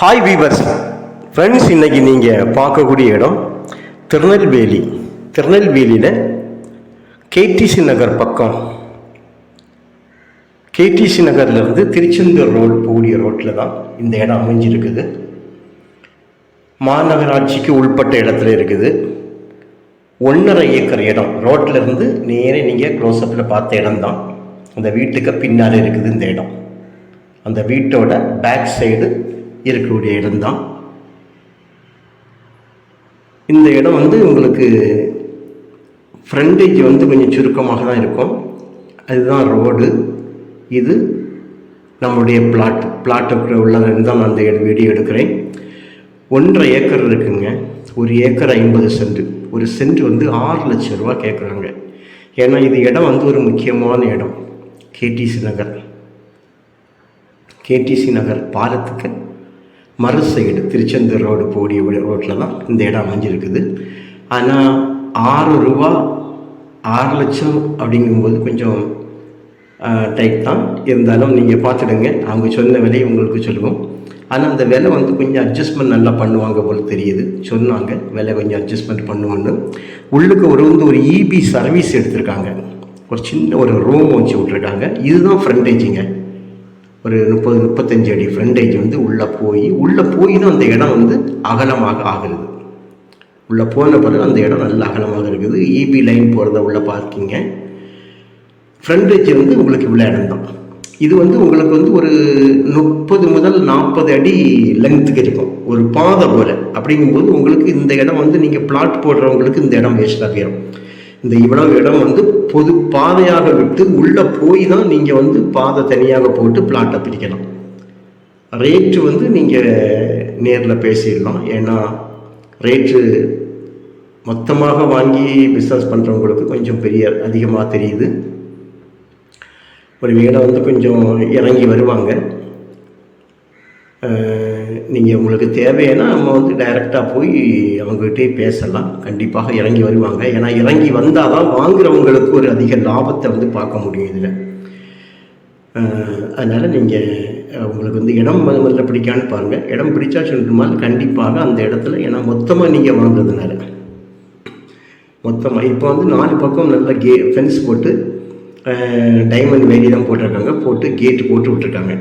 Hi viewers friends இன்றைக்கி நீங்கள் பார்க்கக்கூடிய இடம் திருநெல்வேலி. திருநெல்வேலியில் கேடிசி நகர் பக்கம். கேடிசி நகர்லேருந்து திருச்செந்தூர் ரோடு போகக்கூடிய ரோட்டில் தான் இந்த இடம் அமைஞ்சிருக்குது. மாநகராட்சிக்கு உள்பட்ட இடத்துல இருக்குது. ஒன்றரை ஏக்கர் இடம். ரோட்டிலேருந்து இருந்து நேரே நீங்கள் க்ளோஸ்அப்பில் பார்த்த இடம் தான் அந்த வீட்டுக்கு பின்னால் இருக்குது இந்த இடம். அந்த வீட்டோட பேக் சைடு இருக்கக்கூடிய இடம்தான். இந்த இடம் வந்து உங்களுக்கு ஃப்ரண்டேஜ் வந்து கொஞ்சம் சுருக்கமாக தான் இருக்கும். அதுதான் ரோடு இது நம்முடைய பிளாட் பிளாட்டுக்கு உள்ளதுன்னு தான் நான் அந்த இடம் வீடியோ எடுக்கிறேன். ஒன்றரை ஏக்கர் இருக்குங்க. ஒரு ஏக்கர் ஐம்பது சென்ட் ஒரு சென்ட் வந்து ஆறு லட்சம் ரூபா கேட்குறாங்க ஏன்னா இது இடம் வந்து ஒரு முக்கியமான இடம். கேடிசி நகர். கேடிசி நகர் பாலத்துக்கு மறு சைடு திருச்செந்தூர் ரோடு போடிய ரோட்டில் தான் இந்த இடம் அமைஞ்சிருக்குது. ஆனால் ஆறு ரூபா ஆறு லட்சம் அப்படிங்கும்போது கொஞ்சம் டைட் தான். இருந்தாலும் நீங்கள் பார்த்துடுங்க. அவங்க சொன்ன விலையை உங்களுக்கு சொல்லுவோம். ஆனால் அந்த விலை வந்து கொஞ்சம் அட்ஜஸ்ட்மெண்ட் நல்லா பண்ணுவாங்க போல் தெரியுது. சொன்னாங்க. விலை கொஞ்சம் அட்ஜஸ்ட்மெண்ட் பண்ணுவோன்னு உள்ளுக்கு ஒரு வந்து ஒரு இபி சர்வீஸ் எடுத்திருக்காங்க. ஒரு சின்ன ஒரு ரூம் வச்சு விட்ருக்காங்க இதுதான் ஃப்ரண்டேஜிங்க ஒரு முப்பது முப்பத்தஞ்சு அடி ஃப்ரண்டேஜ் வந்து உள்ளே போய் உள்ளே போய் அந்த இடம் வந்து அகலமாக ஆகிறது. உள்ளே போன பிறகு அந்த இடம் நல்ல அகலமாக இருக்குது. இபி லைன் போகிறத உள்ளே பார்க்கிங்க. ஃப்ரண்டேஜ் வந்து உங்களுக்கு இவ்வளோ இடம் தான். இது வந்து உங்களுக்கு வந்து ஒரு முப்பது முதல் நாற்பது அடி லென்த்துக்கு இருக்கும் ஒரு பாதை போல். அப்படிங்கும்போது உங்களுக்கு இந்த இடம் வந்து நீங்கள் பிளாட் போடுறவங்களுக்கு இந்த இடம் வேஸ்ட்டாக போயிடும் இந்த இவ்வளவு இடம் வந்து பொது பாதையாக விட்டு உள்ளே போய் தான் நீங்கள் வந்து பாதை தனியாக போட்டு பிளாட்டை பிரிக்கலாம். ரேட்டு வந்து நீங்கள் நேரில் பேசிடலாம். ஏன்னா ரேட்டு மொத்தமாக வாங்கி பிஸ்னஸ் பண்ணுறவங்களுக்கு கொஞ்சம் பெரிய அதிகமாக தெரியுது. ஒரு வீடை வந்து கொஞ்சம் இறங்கி வருவாங்க. நீங்கள் உங்களுக்கு தேவைன்னா நம்ம வந்து டைரெக்டாக போய் அவங்ககிட்டே பேசலாம். கண்டிப்பாக இறங்கி வருவாங்க. ஏன்னா இறங்கி வந்தால் தான் வாங்குறவங்களுக்கு ஒரு அதிக லாபத்தை வந்து பார்க்க முடியும் இதில். அதனால் நீங்கள் உங்களுக்கு வந்து இடம் முதல்ல முதல்ல பிடிக்கான்னு பாருங்கள் இடம் பிடிச்சா சொல்லுமால் கண்டிப்பாக அந்த இடத்துல ஏன்னா மொத்தமாக நீங்கள் வாங்குறதுனால. மொத்தமாக இப்போ வந்து நாலு பக்கம் நல்ல கே ஃபென்ஸ் போட்டு டைமண்ட் வேலி தான் போட்டிருக்காங்க. போட்டு கேட்டு போட்டு விட்டுருக்காங்க.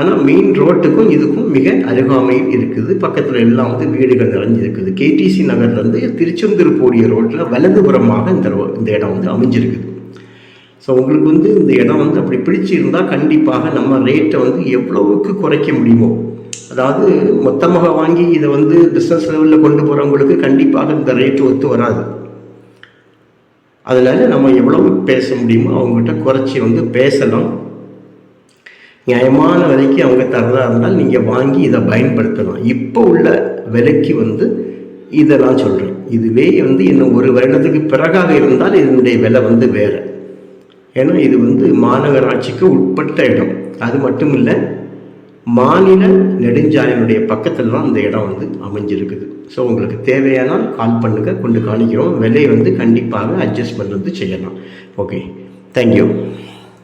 ஆனால் மெயின் ரோட்டுக்கும் இதுக்கும் மிக அருகாமையில் இருக்குது. பக்கத்தில் எல்லாம் வந்து வீடுகள் நிறைஞ்சிருக்குது. கேடிசி நகர்லேருந்து திருச்செந்தூர் போடிய ரோட்டில் வலதுபுறமாக இந்த ரோ இந்த இடம் வந்து அமைஞ்சிருக்குது. ஸோ உங்களுக்கு வந்து இந்த இடம் வந்து அப்படி பிடிச்சிருந்தால் கண்டிப்பாக நம்ம ரேட்டை வந்து எவ்வளவுக்கு குறைக்க முடியுமோ அதாவது மொத்தமாக வாங்கி இதை வந்து பிஸ்னஸ் லெவலில் கொண்டு போகிறவங்களுக்கு கண்டிப்பாக இந்த ரேட்டு ஒத்து வராது. அதனால் நம்ம எவ்வளவு பேச முடியுமோ அவங்ககிட்ட குறைச்சி வந்து பேசலாம். நியாயமான விலைக்கு அவங்க தரதாக இருந்தால் நீங்கள் வாங்கி இதை பயன்படுத்தலாம். இப்போ உள்ள விலைக்கு வந்து இதை நான் சொல்கிறேன் இதுவே வந்து இன்னும் ஒரு வருடத்துக்கு பிறகாக இருந்தால் இதனுடைய விலை வந்து வேறு. ஏன்னா இது வந்து மாநகராட்சிக்கு உட்பட்ட இடம். அது மட்டும் இல்லை மாநில நெடுஞ்சாலையினுடைய பக்கத்தில் தான் இந்த இடம் வந்து அமைஞ்சிருக்குது. ஸோ உங்களுக்கு தேவையானால் கால் பண்ணுங்க கொண்டு காணிக்கிறோம். விலை வந்து கண்டிப்பாக அட்ஜஸ்ட் பண்ணுறது செய்யலாம். Okay thank you